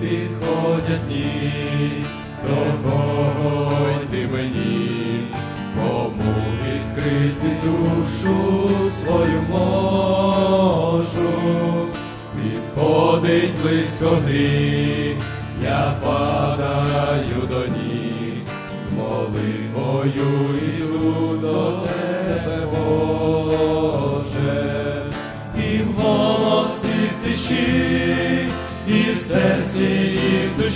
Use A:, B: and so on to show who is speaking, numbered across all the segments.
A: підходять дні, до кого йти мені, кому відкрити душу свою можу, підходить близько гріх, я падаю до ніг, з молитвою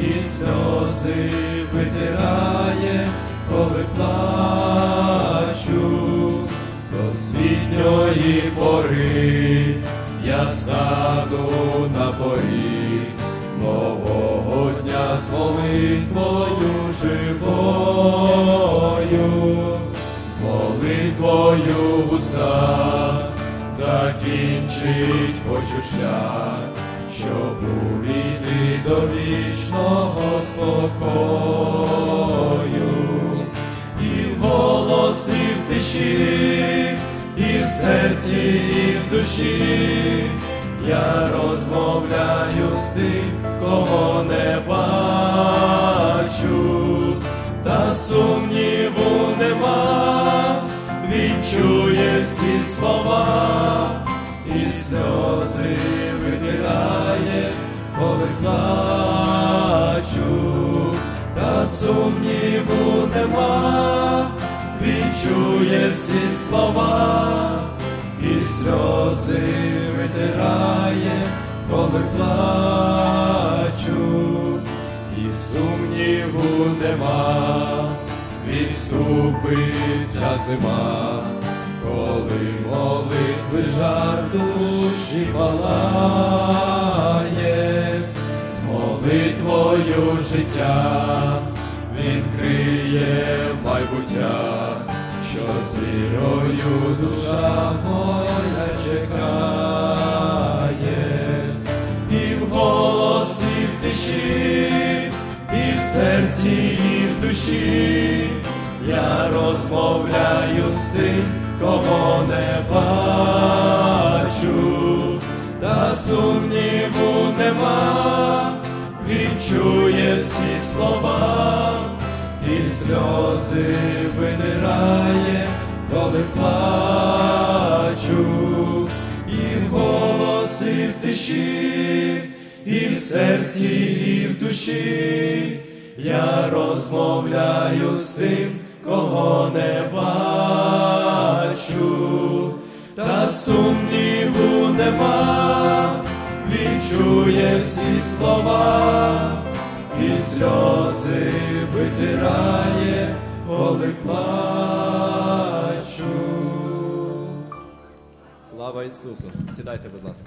A: і сльози витирає, коли плачу, до світньої пори я стану на поріг нового дня з молитвою живою, з молитвою в устах закінчить хочу шлях, щоб увійти до вічного спокою, і в голосі в тиші, і в серці, і в душі. Я розмовляю з тим, кого не бачу, та сумніву нема, він чує всі слова, і сльози коли плачу, та сумніву нема, він чує всі слова, і сльози витирає, коли плачу, і сумніву нема, відступиться зима, коли молитви жар душі палає, з молитвою життя відкриє майбуття, що з вірою душа моя чекає, і в голосі в тиші, і в серці, і в душі, я розмовляю з тим, кого не бачу, та сумніву нема, всі слова, і сльози витирає, коли плачу, і в голосі в тиші, і в серці, і в душі, я розмовляю з тим, кого не бачу, та сумніву нема, він чує всі слова, і сльози витирає, коли плачу.
B: Слава Ісусу! Сідайте, будь ласка.